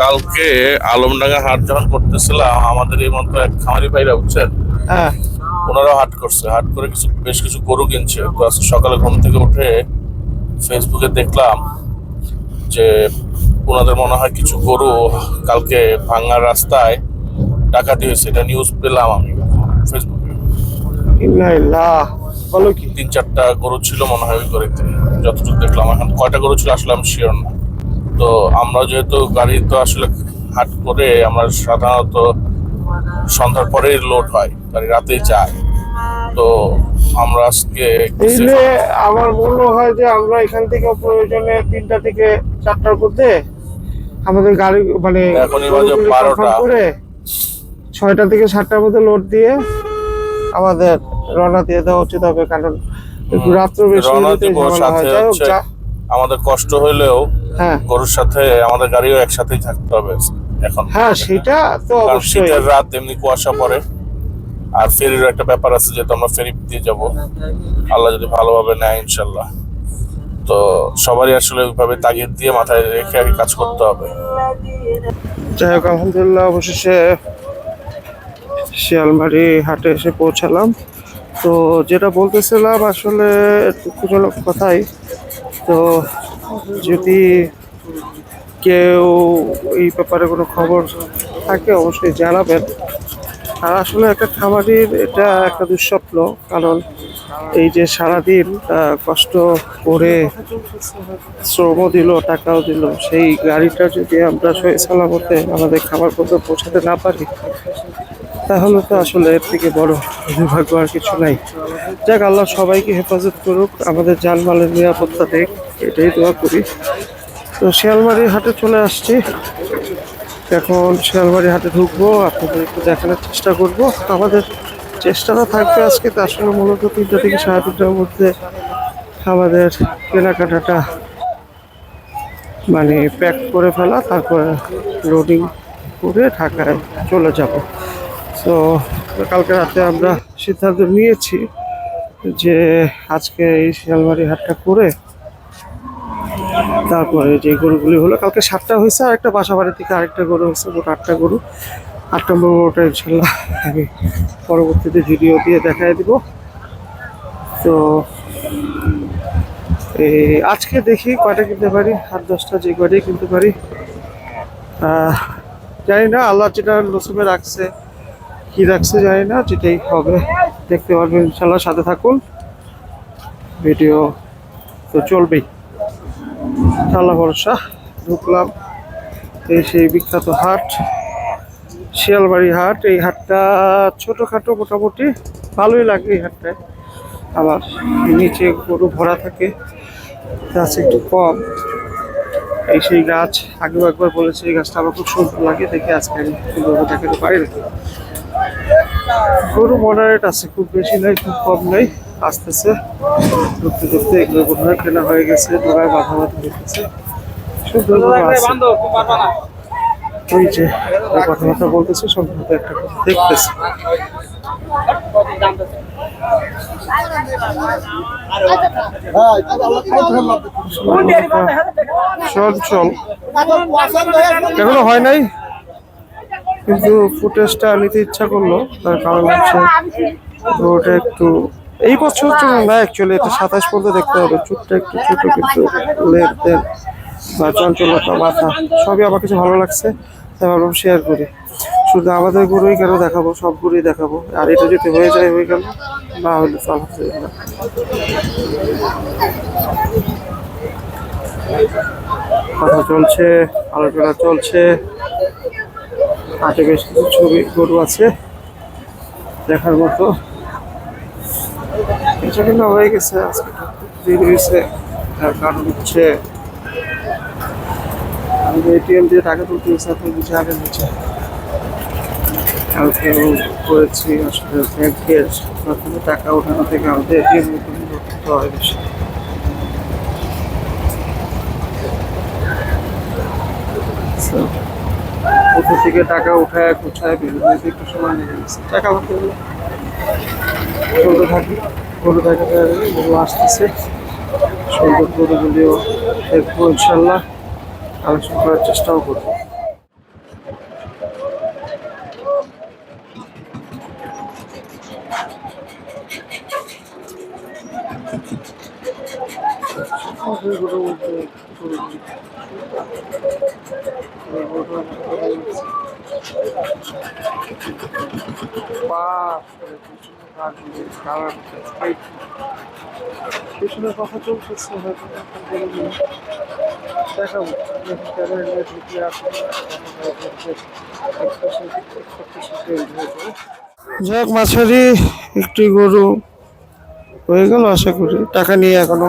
কালকে আলমডাঙ্গা হাট যখন করতেছিলাম আমাদের এই মতো এক খামারি ভাইরা বুঝছেন? হ্যাঁ। ওনারাও হাট করছে। হাট করে কিছু বেশ কিছু গরু কিনছে। তো আজকে সকালে ঘুম থেকে উঠে ফেসবুকে দেখলাম যে ওনাদের মনে হয় কিছু গরু কালকে ভাঙ্গা রাস্তায় ডাকাতি হয়েছে। এটা নিউজ পেলাম আমি ফেসবুকে বলো কি? তিন চারটা গরু ছিল মনে হয় ওই গড়িতে যতটুকু দেখলাম। এখন কয়টা গরু ছিল আসলে আমি শিওর না। তো আমরা যেহেতু গাড়ি তো আসলে হাট করে আমরা সাধারণত সন্ধ্যার পরেই লোড হয় গাড়ি রাতেই যায়। তো আমরা আজকে আমার মনে হয় যে আমরা এখান থেকে প্রয়োজনে তিনটা থেকে চারটার মধ্যে আমাদের গাড়ি মানে এখনই বাজে গরুগুলি 12টা। confirm করে ছয়টা থেকে সাতটার মধ্যে লোড দিয়ে আমাদের রওনা দিয়ে দেওয়া উচিত হবে কারণ রাত্র বেশি আমাদের কষ্ট হইলেও হ্যাঁ গরুর সাথে আমাদের গাড়িও একসাথেই থাকতে হবে এখন। হ্যাঁ সেটা তো অবশ্যই। শীতের রাত এমনি কুয়াশা পড়ে। আর ফেরির একটা ব্যাপার আছে যেহেতু আমরা ফেরি দিয়ে যাব। আল্লাহ যদি ভালোভাবে নেয় ইনশাল্লাহ তো সবারই আসলে ওইভাবে তাগিদ দিয়ে মাথায় রেখে আগে কাজ করতে হবে। যাই হোক আলহামদুলিল্লাহ অবশেষে শিয়ালমারি হাটে এসে পৌঁছালাম। তো যেটা বলতেছিলাম আসলে দুঃখজনক কথাই। তো যদি কেউ এই ব্যাপারে কোনো খবর থাকে, অবশ্যই জানাবেন। আর আসলে একটা খামারির এটা একটা দুঃস্বপ্ন, কারণ এই যে সারাদিন কষ্ট করে শ্রমও দিল, টাকাও দিল, সেই গাড়িটা যদি আমরা সহি সালামতে আমাদের খাবার পর্যন্ত পৌঁছাতে না পারি তাহলে তো আসলে এর থেকে বড় দুর্ভাগ্য আর কিছু নাই। যাক, আল্লাহ সবাইকে হেফাজত করুক, আমাদের জানমালের নিরাপত্তা দেখ, এটাই দোয়া করি। তো শিয়ালমারি হাটে চলে আসছি। এখন শিয়ালবাড়ি হাটে ঢুকবো আপনাদের একটু দেখানোর চেষ্টা করব। আমাদের চেষ্টাটা থাকবে আজকে, তো আসলে মূলত তিনটা থেকে সাড়ে তিনটার মধ্যে আমাদের কেনাকাটাটা মানে প্যাক করে ফেলা, তারপরে লোডিং করে ঢাকায় চলে যাব। তো কালকে রাতে আমরা সিদ্ধান্ত নিয়েছি যে আজকে এই শিয়ালবাড়ি হাটটা করে তারপরে যে গরুগুলি হলো, কালকে সাতটা হয়েছে আর একটা বাসা বাড়ি থেকে আরেকটা গরু হয়েছে, মোট আটটা গরু। আট নম্বর গরুটা ইনশাল্লাহ আমি পরবর্তীতে ভিডিও দিয়ে দেখাই দিব। তো এই আজকে দেখি কয়টা কিনতে পারি আট দশটা যে কয়টাই কিনতে পারি। জানি না, আল্লাহ যেটা নসিবে রাখছে। কি রাখছে জানি না, যেটাই হবে, দেখতে পারবেন, ইনশাল্লাহ সাথে থাকুন। ভিডিও তো চলবেই। আল্লাহ ভরসা ঢুকলাম। এই সেই বিখ্যাত হাট, শিয়ালবাড়ি হাট। এই হাটটা ছোটোখাটো মোটামুটি ভালোই লাগে এই হাটটায়। আবার নিচে গরু ভরা থাকে, গাছ একটু কম। এই সেই গাছ, আগেও একবার বলেছি, এই গাছটা আমার খুব সুন্দর লাগে, দেখে আজকে আমি গরু দেখাতে পারি না গরু মডারেট আছে খুব বেশি নাই খুব কম নাই আসতেছে ঢুকতে ঢুকতে এগুলো বোধ হয় কেনা হয়ে গেছে ডোগায় বাধা বাধা হয়েছে সুন্দর গরু আছে ওই যে ওই কথাবার্তা বলতেছে সম্ভবত একটা কথা দেখতেছে চল চল এখনও হয় নাই কিন্তু ফুটেজটা নিতে ইচ্ছা করল, তার কারণ হচ্ছে ওটা একটু, এই বছর জন্য না অ্যাকচুয়ালি এটা সাতাশ পর্যন্ত দেখতে হবে, চুটটা একটু ছোট কিন্তু লেট দেন বা চঞ্চলতা মাথা সবই আমার কাছে ভালো লাগছে, তাই ভাবলাম শেয়ার করি। শুধু আমাদের গরুই কেন দেখাবো, সব গরুই দেখাবো, আর এটা যদি হয়ে যায়, হয়ে গেল, না হলে তো আলহামদুলিল্লাহ। কথা চলছে, আলোচনা চলছে। হাটে বেশ কিছু ছবি, গরু আছে দেখার মতো। এটা কিন্তু হয়ে গেছে, আজকে দেরি হয়েছে তার কারণ হচ্ছে এটিএম দিয়ে টাকা তুলতে গেছি আপনি বুঝে আগে নিচে কালকে করেছি, আসলে ব্যাংকের টাকা ওঠানো থেকে আমাদের এটিএম করতে হয় বেশি কোথা থেকে টাকা উঠায় কোথায় বেরোতে একটু সময় লেগে গেছে টাকা উঠতে হলে চলতে থাকি গরু দেখা গরু আসতেছে। সুন্দর গরুগুলিও দেখব ইনশাল্লাহ, কালেকশন করার চেষ্টাও করব। পিছনের কথা চলতেছে হয়তো। দেখাবো হোক মাছেরই একটি গরু হয়ে গেল আশা করি টাকা নিয়ে এখনও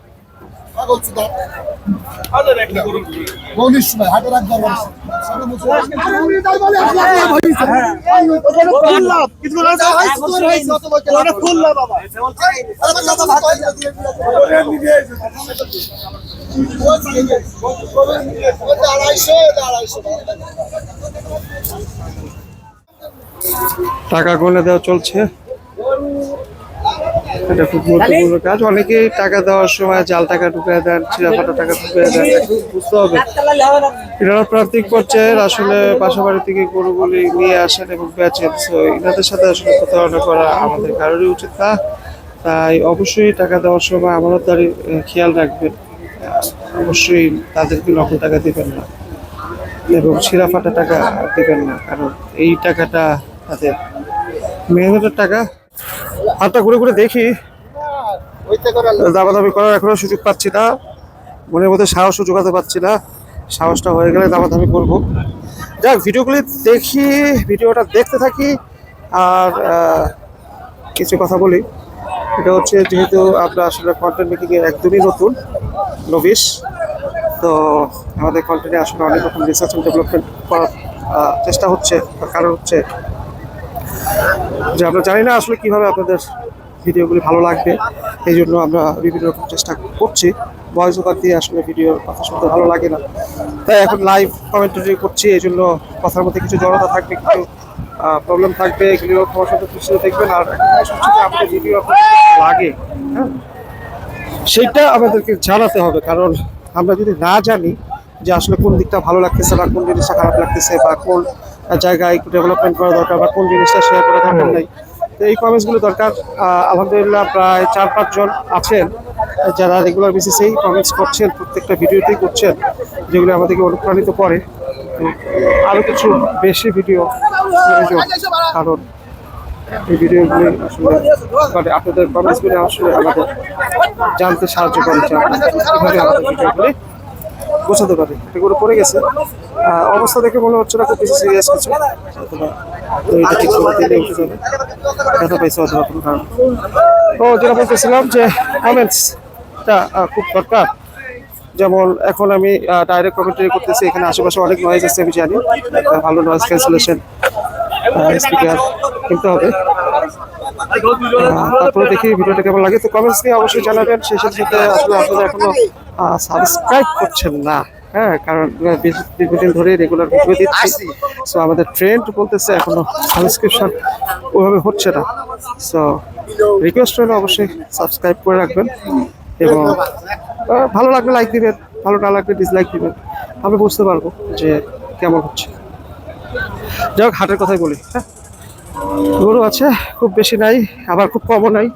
টাকা গুনে দেওয়া চলছে। এটা খুব গুরুত্বপূর্ণ কাজ। অনেকেই টাকা দেওয়ার সময় জাল টাকা ঢুকিয়ে দেন চিরাফাটা টাকা ঢুকিয়ে দেন, বুঝতে হবে। এনারা প্রান্তিক পর্যায়ের আসলে বাসাবাড়ি থেকে গরুগুলি নিয়ে আসেন এবং বেচেন। সো এনাদের সাথে আসলে প্রতারণা করা আমাদের কারোরই উচিত না। তাই অবশ্যই টাকা দেওয়ার সময় আমানতদারি খেয়াল রাখবেন। অবশ্যই তাদেরকে নকল টাকা দেবেন না এবং ছিঁড়া ফাটা টাকা দেবেন না। কারণ এই টাকাটা তাদের মেহনতের টাকা হাতটা ঘুরে ঘুরে দেখি। দাবাদাবি করার এখনও সুযোগ পাচ্ছি না। মনের মধ্যে সাহসও জোগাতে পারছি না। সাহসটা হয়ে গেলে দাবাদাবি করব। যাক ভিডিওগুলি দেখি ভিডিওটা দেখতে থাকি। আর কিছু কথা বলি। এটা হচ্ছে যেহেতু আমরা আসলে কন্টেন্ট মেকিংয়ে একদমই নতুন নবিশ তো আমাদের কন্টেন্টে আসলে অনেক রকম রিসার্চ ডেভেলপমেন্ট করার চেষ্টা হচ্ছে। কারণ হচ্ছে যে আমরা জানি না আসলে কীভাবে আপনাদের ভিডিওগুলি ভালো লাগবে। এই জন্য আমরা বিভিন্ন রকম চেষ্টা করছি। ভয়েস ওভার দিয়ে আসলে ভিডিওর কথা শুনতে ভালো লাগে না। তাই এখন লাইভ কমেন্টারি করছি, এই জন্য কথার মধ্যে কিছু জড়তা থাকবে, কিছু প্রবলেম থাকবে এগুলিও ক্ষমার সাথে দৃষ্টিতে দেখবেন। আর আমাদের ভিডিও লাগে হ্যাঁ? সেইটা আমাদেরকে জানাতে হবে, কারণ আমরা যদি না জানি যে আসলে কোন দিকটা ভালো লাগতেছে বা কোন জিনিসটা খারাপ লাগতেছে বা কোন জায়গায় একটু ডেভেলপমেন্ট করা দরকার বা কোন জিনিসটা শেয়ার করা দরকার নেই। তো এই কমেন্টসগুলো দরকার। আলহামদুলিল্লাহ প্রায় চার পাঁচজন আছেন। যারা রেগুলার বেসিসেই কমেন্টস করছেন প্রত্যেকটা ভিডিওতেই করছেন যেগুলো আমাদেরকে অনুপ্রাণিত করে। আরও কিছু বেশি ভিডিও প্রয়োজন কারণ এই ভিডিওগুলি আসলে মানে আপনাদের কমেন্টসগুলি আসলে আমাদের জানতে সাহায্য করে। যে আমরা আমাদের ভিডিওগুলি বোঝাতে পারি করে পড়ে গেছে। অবস্থা দেখে মনে হচ্ছে না খুব বেশি সিরিয়াস কিছু। তো এটা ঠিক করে ব্যথা পাইছে অথবা কোনো কারণ। তো যেটা বলতেছিলাম যে কমেন্টসটা খুব দরকার। যেমন এখন আমি ডাইরেক্ট কমেন্টারি করতেছি, এখানে আশেপাশে অনেক নয়েজ আছে, আমি জানি। ভালো নয়েজ ক্যান্সেলেশন স্পিকার কিনতে হবে। তারপরে দেখি ভিডিওটা কেমন লাগে। তো কমেন্টস নিয়ে অবশ্যই জানাবেন। সেই সাথে সাথে আসলে আপনারা এখনও সাবস্ক্রাইব করছেন না হ্যাঁ কারণ দীর্ঘদিন ধরে রেগুলার ভিডিও দিচ্ছি। সো আমাদের ট্রেন্ড বলতেছে এখনও সাবস্ক্রিপশন ওভাবে হচ্ছে না। সো রিকোয়েস্ট হলো অবশ্যই সাবস্ক্রাইব করে রাখবেন এবং ভালো লাগলে লাইক দিবেন ভালো না লাগলে ডিসলাইক দিবেন। আমি বুঝতে পারব যে কেমন হচ্ছে। যাই হোক হাটের কথাই বলি হ্যাঁ। গরু আছে খুব বেশি নাই আবার খুব কমও নাই।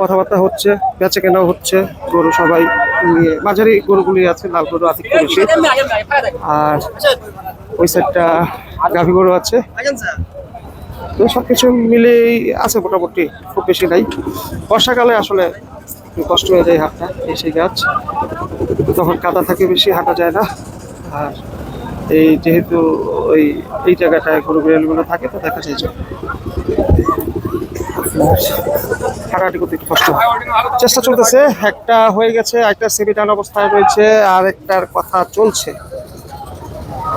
কথাবার্তা হচ্ছে বেচে কেনাও হচ্ছে গরু সবাই মাঝারি গরুগুলি আছে, লাল গরু আছে আর ওই সাইডটা গাভী গরু আছে। তো সব কিছু মিলেই আছে মোটামুটি, খুব বেশি নাই। বর্ষাকালে আসলে কষ্ট হয়ে যায় হাঁটা এই সেই গাছ। তখন কাদা থাকে বেশি, হাঁটা যায় না। আর এই যেহেতু ওই এই জায়গাটায় গরু বিড়ালগুলো থাকে, তো দেখা যায় চেষ্টা চলতেছে, একটা হয়ে গেছে, একটা সেমি টান অবস্থায় রয়েছে, আর একটার কথা চলছে।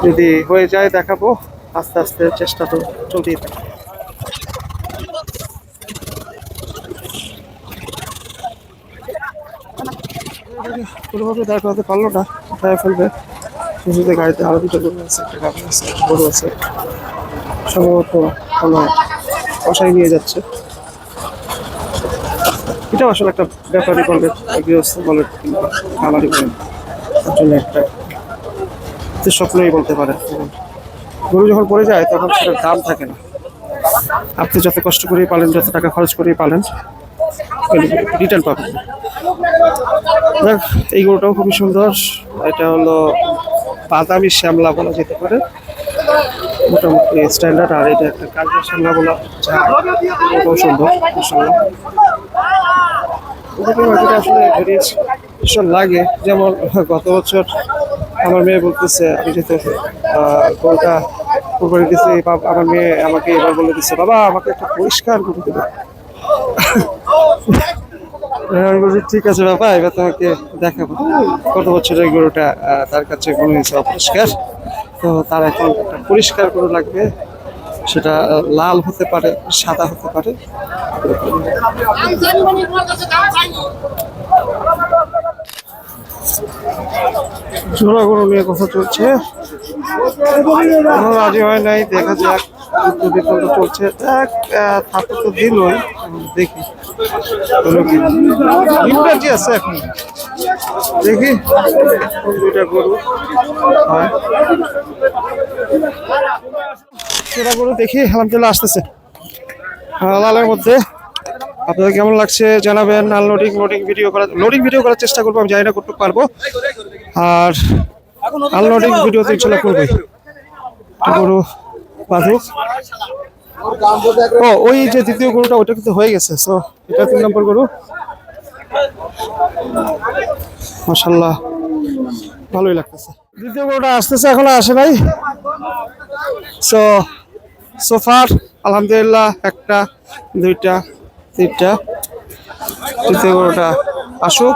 যদি হয়ে যায়, দেখাবো। আস্তে আস্তে চেষ্টা তো চলতেই থাকে। পারল না ফেলবে। গাড়িতে দুটো সম্ভবত নিয়ে যাচ্ছে। এটা আসলে একটা ব্যাপারই বলবে গৃহস্থ বলে কিংবা খামারি বলে। তার জন্য একটা যে স্বপ্নই বলতে পারে। গরু যখন পড়ে যায় তখন সেটার দাম থাকে না। আপনি যত কষ্ট করেই পালেন যত টাকা খরচ করেই পালেন রিটার্ন পাবেন দেখ এই গরুটাও খুবই সুন্দর। এটা হলো বাদামি শ্যামলা বলা যেতে পারে। মোটামুটি স্ট্যান্ডার্ড আর এটা একটা কাজের শ্যামলা বলা যায়। সুন্দর ওটাকে মাটিটা আসলে ভেরিয়েস ভীষণ লাগে যেমন গত বছর আমার মেয়ে বলতেছে আমি আহ, গরুটা কোরবানি দিচ্ছি আমার মেয়ে আমাকে এবার বলে দিচ্ছে বাবা আমাকে একটা পরিষ্কার গরু দেবে। আমি বলছি ঠিক আছে বাবা এবার তোমাকে দেখাবো। কত বছরের গরুটা তার কাছে মনে হয়েছে অপরিষ্কার। তো তার এখন একটা পরিষ্কার গরু লাগবে। সেটা লাল হতে পারে সাদা হতে পারে। জোড়া গরু নিয়ে কথা চলছে। রাজি হয় নাই দেখা যাক বিতর্ক চলছে। আহ, ঠাকুর তো দিলই দেখি। ইংরাজি আছে এখন। দেখি। দুইটা গরু। হয়। সেটা গরু দেখি আলহামদুলিল্লাহ আসতেছে। লালের মধ্যে। আপনাদের কেমন লাগছে জানাবেন। আর লোডিং লোডিং ভিডিও করার লোডিং ভিডিও করার চেষ্টা করব, আমি জানি না করতে পারব। আর আনলোডিং ভিডিও তো ইনশাল্লাহ করবে গরু বাঁধুক। ও, ওই যে দ্বিতীয় গরুটা ওটা কিন্তু হয়ে গেছে। সো এটা তিন নম্বর গরু। মাসাল্লাহ ভালোই লাগতেছে। দ্বিতীয় গরুটা আসতেছে, এখনও আসে নাই। সো সোফার আলহামদুলিল্লাহ একটা, দুইটা, তিনটা তৃতীয় গরুটা আসুক?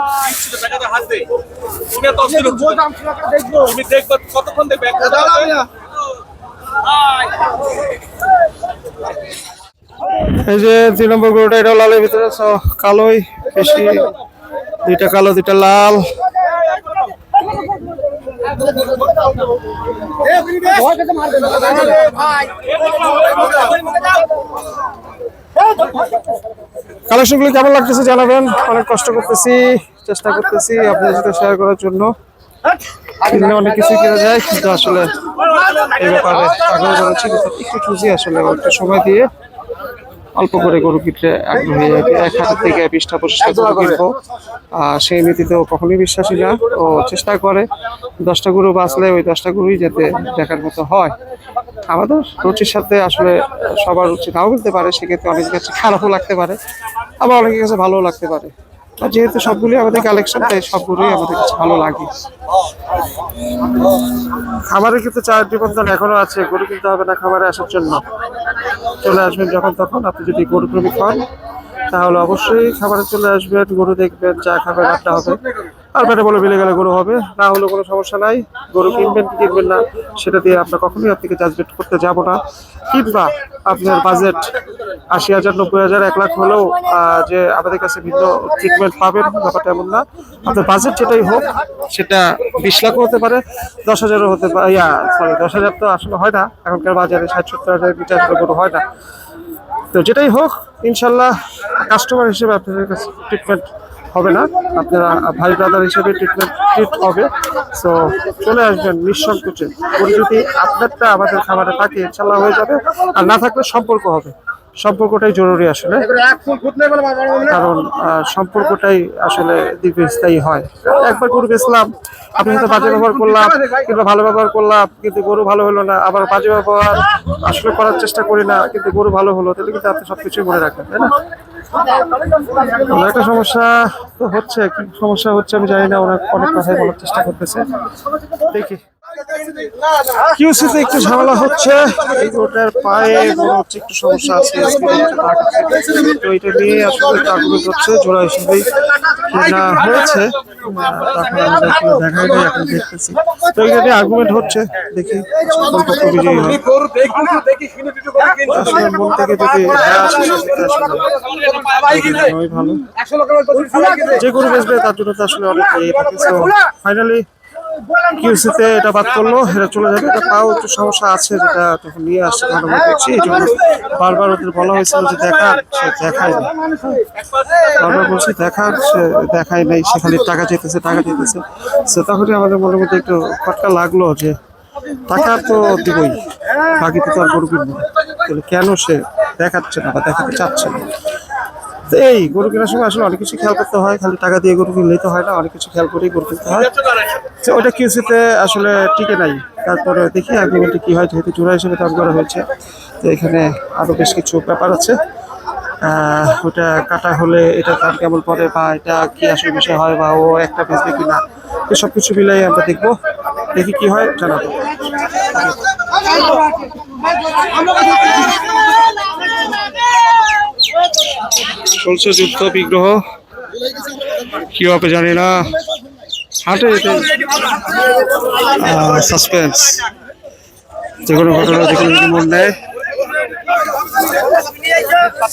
এই যে দুই নম্বর গরুটা, এটা লালের ভিতরে কালোই, বেশি, দুইটা কালো, দুইটা লাল কালেকশনগুলো কেমন লাগতেছে জানাবেন? অনেক কষ্ট করতেছি, চেষ্টা করতেছি আপনাদের সাথে শেয়ার করার জন্য। অনেক কিছু কেনা যায়, কিন্তু আসলে এই ব্যাপারে আগ্রহ করেছি একটু চুজি আসলে একটু সময় দিয়ে অল্প করে গরু কিনতে আগ্রহী হয়ে। এক হাজার থেকে বিশটা পঁচিশটা গরু কিনবো। সেই নীতিতেও কখনোই বিশ্বাসী না ও চেষ্টা করে দশটা গরু বাঁচলে ওই দশটা গরুই যাতে দেখার মতো হয়। আমাদের রুচির সাথে আসলে সবার রুচি নাও মিলতে পারে, সেক্ষেত্রে অনেকের কাছে খারাপও লাগতে পারে, আবার অনেকের কাছে ভালোও লাগতে পারে। আর যেহেতু সবগুলি আমাদের কালেকশন তাই সবগুলোই আমাদের কাছে ভালো লাগে। খাবারের কিন্তু চায়ের নিবন্ধন এখনও আছে, গরু কিনতে হবে না খাবারে আসার জন্য। চলে আসবেন যখন তখন, আপনি যদি গরু প্রেমিক খান তাহলে অবশ্যই খাবারে চলে আসবেন, গরু দেখবেন, চা খাবেন, আড্ডা হবে। আর পেটে বলে মিলে গেলে গরু হবে, না হলে কোনো সমস্যা নাই। গরু কিনবেন কি কিনবেন না, সেটা দিয়ে আমরা কখনোই আপনাকে জাজমেন্ট করতে যাব না। কিংবা আপনার বাজেট আশি হাজার, নব্বই হাজার, এক লাখ হলেও যে আমাদের কাছে ভিন্ন ট্রিটমেন্ট পাবেন, ব্যাপারটা এমন না। আপনার বাজেট যেটাই হোক, সেটা বিশ লাখও হতে পারে, দশ হাজারও হতে পারে, ইয়া সরি দশ হাজার তো আসলে হয় না। এখনকার বাজারে ষাট, সত্তর হাজার বিচার কোনো হয় না। তো যেটাই হোক, ইনশাল্লাহ কাস্টমার হিসেবে আপনাদের কাছে ট্রিটমেন্ট হবে না। আপনারা ভাই ব্রাদার হিসেবে ট্রিটমেন্ট ট্রিট হবে। সো চলে আসবেন নিঃসংকোচে। করে যদি আপনারটা আমাদের খাবারে থাকে ইনশাল্লাহ হয়ে যাবে। আর না থাকলে সম্পর্ক হবে। সম্পর্কটাই জরুরি আসলে। কারণ সম্পর্কটাই আসলে দীর্ঘস্থায়ী হয়। একবার গরু বেচলাম, আপনি হয়তো বাজে ব্যবহার করলাম, কিংবা ভালো ব্যবহার করলাম, কিন্তু গরু ভালো হলো না। আবার বাজে ব্যবহার আসলে করার চেষ্টা করি না, কিন্তু গরু ভালো হলো, তাহলে কিন্তু আপনি সবকিছুই মনে রাখবেন, তাই না? একটা সমস্যা হচ্ছে, কি সমস্যা হচ্ছে আমি জানি না, ওরা অনেক কথাই বলার চেষ্টা করতেছে। দেখি। কিউসিতে একটু ঝামেলা হচ্ছে। গরুটার পায়ে হচ্ছে একটু সমস্যা আছে তো এটা নিয়ে আসলে করছে জোড়া হিসেবেই কেনা হয়েছে। তখন আমাদের এখনও দেখাই নাই এখন দেখতেছি। তো এটা নিয়ে আর্গুমেন্ট হচ্ছে দেখি কোন পক্ষ বিজয়ী হয় আসলে মন থেকে যদি ভালো। যে গরু বেচবে তার জন্য তো আসলে অনেক থাকে ফাইনালি কিউসিতে এটা বাদ করল এটা চলে যাবে। এটা পাও একটু সমস্যা আছে যেটা তখন নিয়ে আসছে মনে করছি এই জন্য বারবার ওদের বলা হয়েছিল যে দেখা সে দেখায় না বারবার বলছি দেখা সে দেখায় নাই সে খালি টাকা চেতেছে টাকা চেতেছে সে তখনই আমাদের মনের মধ্যে একটু খটকা লাগল যে টাকা তো দিবই বাকিতে তো আর গরু কিনবো। কেন সে দেখাচ্ছে না বা দেখাতে চাচ্ছে না? তো এই গরু কেনার সময় আসলে অনেক কিছু খেয়াল করতে হয়, খালি টাকা দিয়ে গরু কিনলেই তো হয় না, অনেক কিছু খেয়াল করেই গরু কিনতে হয়। তো ওটা কিউসিতে আসলে টিকে নাই। তারপরে দেখি আর্গুমেন্টে কী হয়, যেহেতু জোড়া হিসেবে দাম করা হয়েছে, তো এখানে আরও বেশ কিছু ব্যাপার আছে। ওটা কাটা হলে এটা দাম কেমন পড়ে বা এটা কি আসলে বিষয় হয় বা ও একটা বেচবে কিনা, তো সব কিছু মিলাই আমরা দেখব। দেখি কি হয়, জানাব। চলছে যুদ্ধ, বিগ্রহ। কি হবে জানি না। হাটে সাসপেন্স যে কোনো ঘটনা, যে কোনো মন নেয়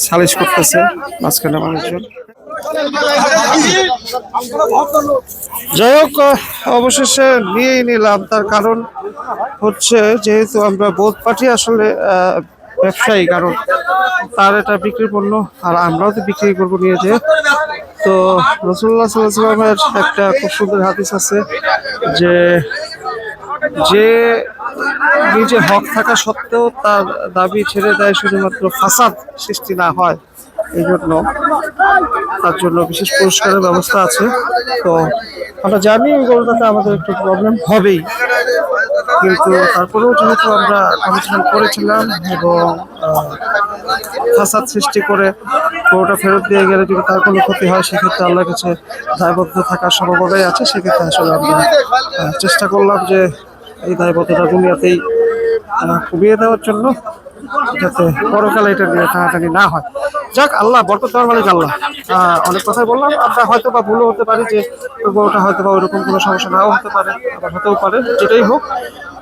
সালিশ করতেছে মাঝখানে মানুষজন। যাই হোক অবশেষে নিয়েই নিলাম। তার কারণ হচ্ছে, যেহেতু আমরা বোধ পাঠি আসলে ব্যবসায়ী, কারণ তার এটা বিক্রি পণ্য আর আমরাও তো বিক্রি করব নিয়ে যে তো রসুল্লাহ সাল্লামের একটা খুব সুন্দর হাদিস আছে যে যে নিজে হক থাকা সত্ত্বেও তার দাবি ছেড়ে দেয় শুধুমাত্র ফাসাদ সৃষ্টি না হয়। এই জন্য তার জন্য বিশেষ পুরস্কারের ব্যবস্থা আছে। তো আমরা জানি ওই গরুটাতে আমাদের একটু প্রবলেম হবেই। কিন্তু তারপরেও যেহেতু আমরা কমিশন করেছিলাম এবং ফাসাদ সৃষ্টি করে গরুটা ফেরত দিয়ে গেলে যদি তার কোনো ক্ষতি হয়, সেক্ষেত্রে আল্লাহর কাছে দায়বদ্ধ থাকার সম্ভাবনাই আছে। সেক্ষেত্রে আসলে আমরা চেষ্টা করলাম যে এই দায়বদ্ধতা দুনিয়াতেই কমিয়ে দেওয়ার জন্য। যাতে পরকালে নিয়ে টানাটানি না হয়। যাক, আল্লাহ, বরকত দেওয়ার মালিক আল্লাহ। অনেক কথাই বললাম। আমরা হয়তো বা ভুলও হতে পারি যে গরুটা হয়তো বা ওরকম কোনো সমস্যা নাও হতে পারে, আবার হতেও পারে, যেটাই হোক।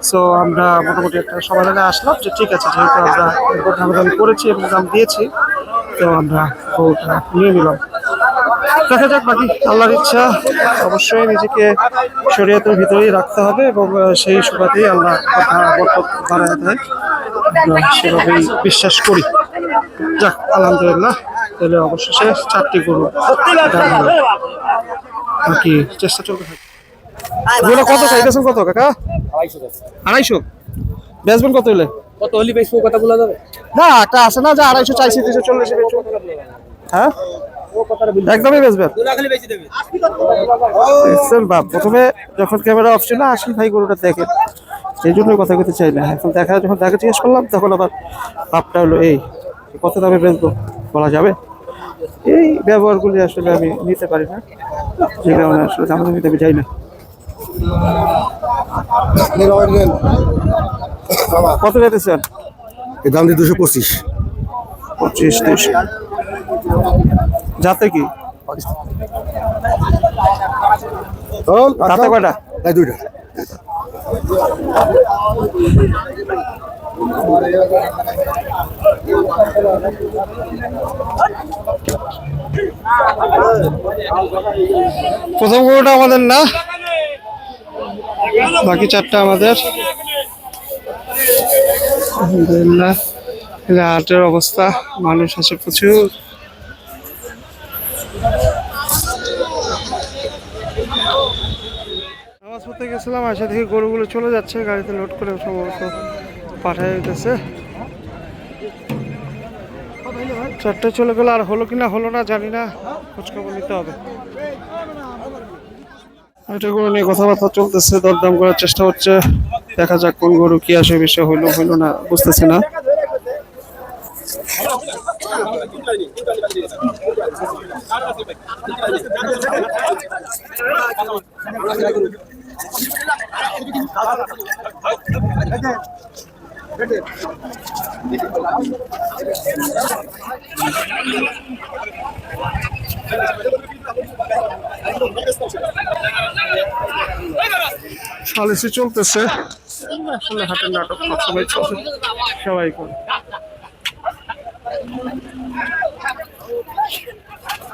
সো আমরা মোটামুটি একটা সমাধানে আসলাম যে ঠিক আছে, যেহেতু আমরা দাম করেছি এবং দাম দিয়েছি, তো আমরা গরুটা নিয়ে নিলাম। দেখা যাক, বাকি আল্লাহর ইচ্ছা, অবশ্যই নিজেকে শরীয়তের ভিতরেই রাখতে হবে এবং সেই সুবাদেই আল্লাহ বরকত বাড়ায় দেয়। বিশ্বাস করি। যাক, আলহামদুলিল্লাহ, তাহলে অবশেষে চারটি গরু। বাকি চেষ্টা চলতে থাকে এগুলো কত চাইতেছেন কত, কাকা? আড়াইশো। বেচবেন কত হলে কত হলি বেশ কথা বলা যাবে না, একটা আছে না, যে আড়াইশো চাইছি দুশো চল্লিশে হ্যাঁ? একদমই বেচবেন বাপ, প্রথমে যখন ক্যামেরা অফ ছিল ভাই গরুটা দেখেন সেই জন্যই কথা বলতে চাই না। এখন দেখা যখন দেখা জিজ্ঞেস করলাম তখন আবার ভাবটা হলো এই কত দামে বেচবো বলা যাবে। এই ব্যবহারগুলি আসলে আমি নিতে পারি না। যে কারণে আসলে দাম নিতে আমি যাই না। কত বেঁধেছেন এই দাম দিয়ে দুশো পঁচিশ। পঁচিশ দুশো যাতে কি? দাঁতে কয়টা? এই দুইটা। প্রথম গরুটা আমাদের না। বাকি চারটা আমাদের। হাটের অবস্থা মানুষ আছে প্রচুর। গেছিলাম আসে থেকে গরুগুলো চলে যাচ্ছে, গাড়িতে লোড করে সম্ভবত পাঠাই দিতেছে। চারটে চলে গেল, আর হলো কিনা হলো না জানি না, খোঁজখবর নিতে হবে। এটা গরু নিয়ে কথাবার্তা চলতেছে, দরদাম করার চেষ্টা হচ্ছে। দেখা যাক কোন গরু কি আসে, বিষয় হইল হইল না, বুঝতেছি না। সালিসি চলতেছে। আসলে হাটের নাটক সবসময় চলছে সবাই করে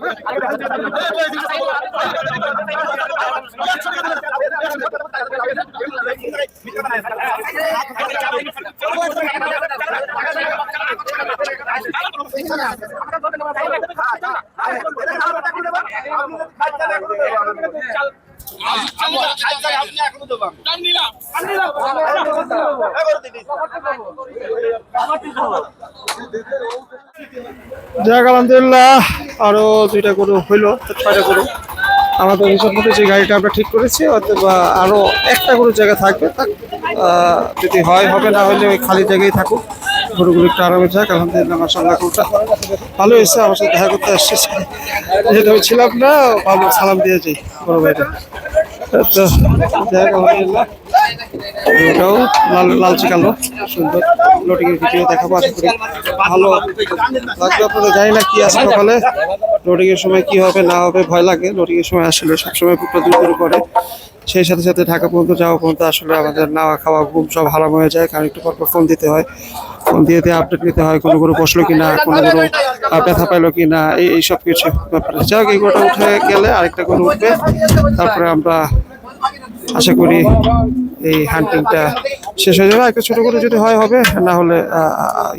আমরা যাক আলহামদুলিল্লাহ আরও দুইটা গরু হইল তো ছয়টা গরু। আমাদের হিসাব মতো যে গাড়িটা আমরা ঠিক করেছি অথবা আরও একটা গরু জায়গা থাকবে যদি হয়, হবে না হলে ওই খালি জায়গায় থাকুক। গরুগুলো একটু আরামে যাক, আলহামদুলিল্লাহ মাসাল্লাহ গরুটা ভালো। হয়েছে, আমার সাথে দেখা করতে আসছে। যেহেতু আমি ছিলাম না, ভালো সালাম দিয়ে যাই, বড় ভাইটা তো লাল লালচে কালো সুন্দর লোডিংয়ের ভিডিও দেখাবো আশা করি ভালো লাগবে আপনারা জানি না কি আছে সকালে লোডিং এর সময় কি হবে না হবে ভয় লাগে লোডিং এর সময় আসলে সবসময় বুকটা দূর করে সেই সাথে সাথে ঢাকা পর্যন্ত যাওয়া পর্যন্ত আসলে আমাদের নাওয়া খাওয়া ঘুম সব হারাম হয়ে যায় কারণ একটু পরপর ফোন দিতে হয় দিয়ে আপডেট নিতে হয়, কোনো গরু বসল কিনা, কোনো গরু ব্যথা পাইলো কিনা, এই এই সব কিছু। ব্যাপারে যাক এই গরুটা উঠে গেলে আরেকটা গরু উঠবে। তারপরে আমরা আশা করি এই হান্টিংটা শেষ হয়ে যাবে। একটা ছোট করে যদি হয়, হবে, না হলে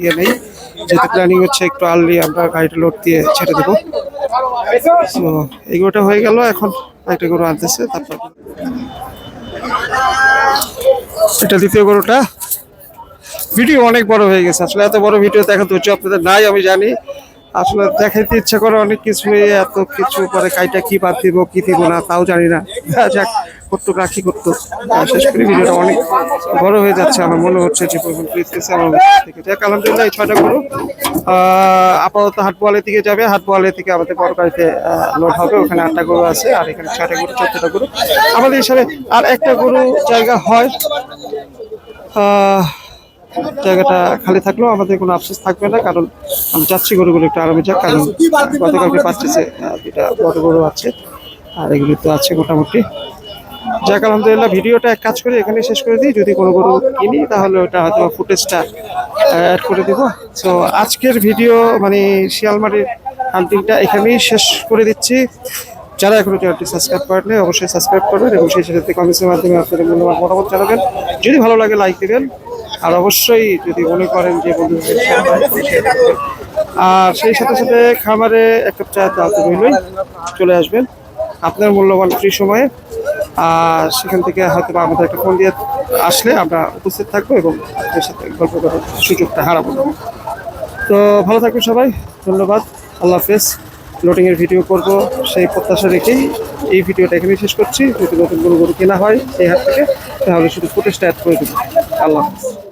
ইয়ে নেই। যেহেতু প্ল্যানিং হচ্ছে একটু আর্লি আমরা গাড়িটা লোড দিয়ে ছেড়ে দেবো। তো এগুলোটা হয়ে গেল, এখন একটা গরু আনতেছে, তারপর এটা দ্বিতীয় গরুটা ভিডিও অনেক বড় হয়ে গেছে। আসলে এত বড় ভিডিও দেখা ধৈর্য আপনাদের নাই আমি জানি। আসলে দেখাইতে ইচ্ছে করে অনেক কিছুই এত কিছু পরে কাইটা কি বাদ দিব কি দিব না তাও জানি না। যাক করতো রাখি করতো। শেষ করে ভিডিওটা অনেক বড় হয়ে যাচ্ছে আমার মনে হচ্ছে যে পর্যন্ত ইচ্ছে আমার থেকে যাক আলহামদুলিল্লাহ এই ছয়টা গরু আপাতত হাটবোয়ালে দিকে যাবে হাটবোয়ালে থেকে আমাদের বড় গাড়িতে লোড হবে। ওখানে আটটা গরু আছে আর এখানে ছয়টা গরু চোদ্দটা গরু। আমাদের হিসাবে আর একটা গরু জায়গা হয় আহ, জায়গাটা খালি থাকলেও আমাদের কোনো আফসোস থাকবে না, কারণ আমি চাচ্ছি গরুগুলো একটু আরামে যাক, কারণ গতকালকে পাচ্ছিছে দুটা বড় গরু আছে, আর এগুলো তো আছে মোটামুটি। যাক, আলহামদুলিল্লাহ, ভিডিওটা এক কাজ করে এখানে শেষ করে দিই। যদি কোনো গরু কিনি, তাহলে ওটা হয়তো ফুটেজটা অ্যাড করে দিব। সো আজকের ভিডিও মানে শিয়ালমারির হান্টিংটা এখানেই শেষ করে দিচ্ছি। যারা এখনও চ্যানেলটি সাবস্ক্রাইব করেন অবশ্যই সাবস্ক্রাইব করবেন এবং সেই সাথে কমেন্টসের মাধ্যমে আপনাদের মূল্যবান মতামত জানাবেন। যদি ভালো লাগে লাইক দিবেন। আর অবশ্যই যদি মনে করেন যে বন্ধুদের আর সেই সাথে সাথে খামারে এক কাপ চা দাওয়াতে রইলই। চলে আসবেন আপনার মূল্যবান ফ্রি সময়ে। আর সেখান থেকে হয়তো আমাদের একটা ফোন দিয়ে আসলে আমরা উপস্থিত থাকব এবং আপনাদের সাথে গল্প করার সুযোগটা হারাবো তো ভালো থাকবেন সবাই, ধন্যবাদ, আল্লাহ হাফেজ। লোডিং এর ভিডিও করব, সেই প্রত্যাশা রেখেই এই ভিডিওটা এখানেই শেষ করছি। যদি নতুন গরু গরু কেনা হয় এই হাত থেকে, তাহলে শুধু ফুটেজটা অ্যাড করে দেবো। আল্লাহ হাফেজ।